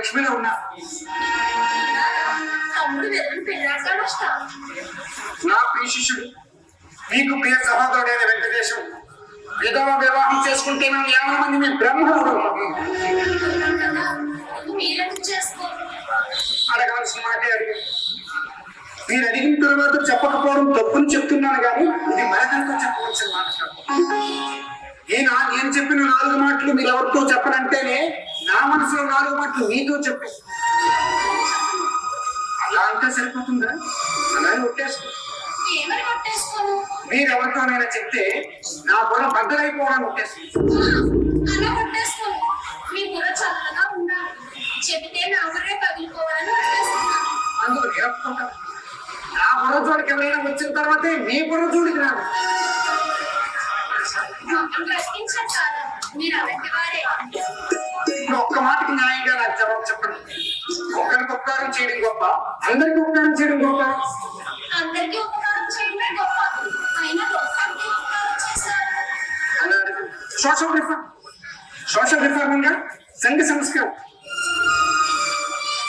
లక్ష్మిలో నా ప్రియ శిష్యుడు మీకు ప్రియ సహోదరుడైన వెంకటేశం విధవ వివాహం చేసుకుంటే మేము యాభై మంది మీ బ్రహ్మడు అడగవలసిన మాటే అడిగి మీరు అడిగిన తర్వాత చెప్పకపోవడం తప్పుని చెప్తున్నాను కానీ ఇది మరదంతా చెప్పవలసిన మాట నేను చెప్పిన నాలుగు మాటలు మీరు ఎవరితో చెప్పనంటేనే నా మనసులో నాలుగు మాటలు మీతో చెప్పే అలా అంటే సరిపోతుందా? ఏమని కొట్టేసుకోను? మీరు ఎవరితోనైనా చెప్తే నా బుర్ర బద్దలైపోవడానికి అందులో నేర్పుకుంటాను నా బుర్ర జోడికి ఎవరైనా వచ్చిన తర్వాతే మీ బుర్ర జోడికి రాను. బ్రతికించంటారా మీరు అలాంటి వారే ఇప్పుడు ఒక్క మాటకి న్యాయంగా నాకు జవాబు చెప్పండి. ఒకరికి ఉపకారం చేయడం గొప్ప అందరికి ఉపకారం చేయడం గొప్ప. అందరికీ ఉపకారం చేయడమే గొప్ప. అయినా సోషల్ రిఫార్మ్. సోషల్ రిఫార్మ్గా సంఘ సంస్కారం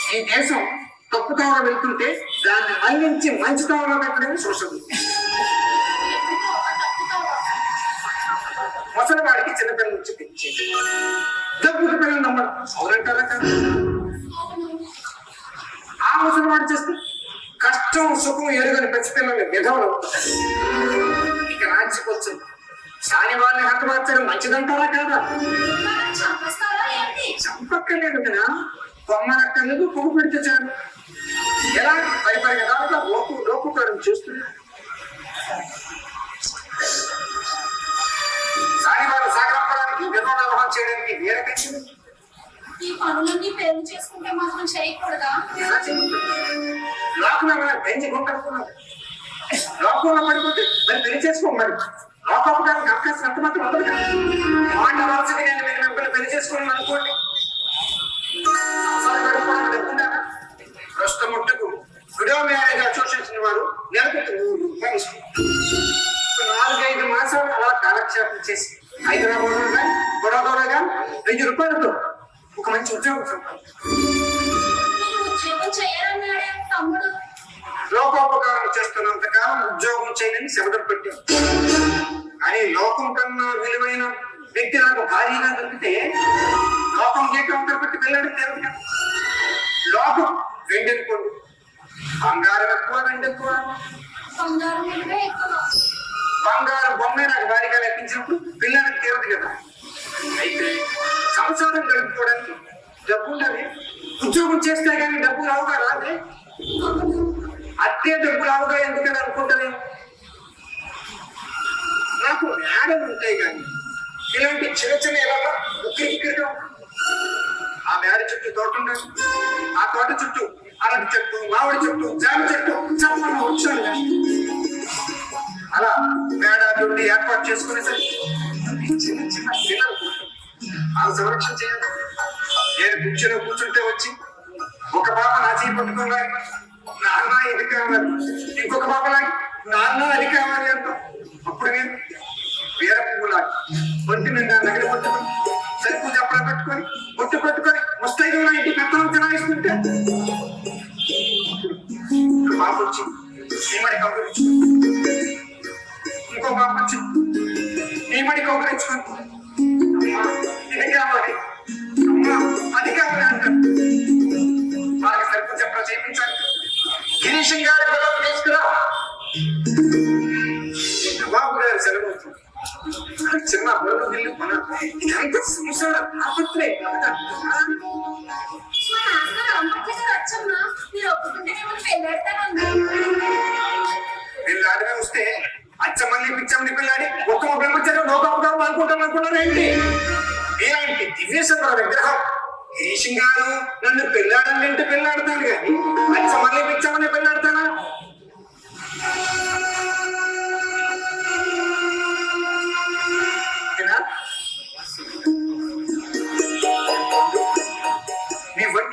ఈ దేశం తప్పు తోవలో వెళ్తుంటే దాన్ని మళ్ళించి మంచి తోవలో పెట్టడమే సోషల్ ఎందుకు ముసలి వాడికి చిన్నపిల్లల నుంచి పెంచేది దగ్గర పిల్లలు నమ్మడం అవునంటారా కదా? అవును ఆ ముసలివాడు చేస్తే కష్టం సుఖం ఎరుగని పసిపిల్లలు విధవలు ఇక రాజ్యకొచ్చింది సాని వాళ్ళని హతమార్చడం మంచిదంటారా కాదా? చంపక్కర్లేదు కదా. బొమ్మనక్కర్లేదు పువ్వు పెడితే చాలు. ఎలా? పై పై దాంట్లో లోపు లోపుకారం చూస్తున్నారు. సాగరంపడానికి విధవ వ్యవహారం చేయడానికి ఈ పనులన్నీ పెళ్ళి చేసుకుంటే మాత్రం చేయకూడదా? లోకంలో లోకంలో పడిపోతే మరి పెళ్ళి చేసుకో మరి. లోకోపకానికి అవకాశం అంత మాత్రం ఉండదు కదా. మాట వలసకి నేను మీరు మిమ్మల్ని పెళ్ళి చేసుకోవాలని అనుకోండి. వెయ్యి రూపాయలతో ఒక మంచి ఉద్యోగం లోకోపకారం చేస్తున్నంత కాలం ఉద్యోగం చేయని శబదం పెట్టాం కానీ లోకం కన్నా విలువైన వ్యక్తి నాకు భారీగా దొరికితే లోకం గీకం పెట్టి వెళ్ళాడు కదా. లోకం వెండి అనుకోండి బంగారం ఎక్కువ వెండి ఎక్కువ. బంగారం బొమ్మే నాకు భారీగా లెక్కించినప్పుడు పిల్లలకి తీరదు కదా. అయితే సంసారం గడుపుకోవడానికి డబ్బు ఉండాలి. ఉద్యోగం చేస్తే కానీ డబ్బు రావుగా రాదే అట్టే డబ్బు రావుగా ఎందుకని అనుకుంటానే నాకు మేడలు ఉంటాయి కానీ ఇలాంటి చిన్న చిన్న ఎలా ఉక్కిరిక్కిరిగా ఆ మేడ చుట్టూ తోట ఉండదు ఆ తోట చుట్టూ అరటి చెట్టు మామిడి చెట్టు జామ చెట్టు సంరక్షణ చేయాలి నేను కూర్చొని కూర్చుంటే వచ్చి ఒక పాప నా చేయి పట్టుకున్నాయి నాన్న ఇది కావాలి ఇంకొక పాప లాగి నాన్న అది కావాలి అంట అప్పుడు నేను వేర పువ్వులాగా ఒంటి నిండా నగలు పట్టుకొని సరిపు జప్పడ పెట్టుకొని బొట్టు పెట్టుకొని ముస్తైదు నా ఇంటి పెత్తనం తినాయిస్తుంటే పాప వచ్చి ఈమడి కౌగలించు ఇంకో పాప వచ్చి ఈమడి కౌగలించుకొని గిరీశం గారి పిల్లలు తీసుకురా. నవాబు గారి సెలవు చిన్న బరువు ఇల్లు మన ఇదంతా సంసార ఆపత్రే. మా వస్తే అచ్చమల్లి పిచ్చమల్లి పిల్లాడి ఒక్క బ్రహ్మచర్యం లోకాపురం అనుకుంటాం అనుకున్నారేంటి ఏంటి? ఇలాంటి దివ్యసంద్ర విగ్రహం. ఈ గారు నన్ను పెళ్ళాడంటే పెళ్ళాడతాడు కానీ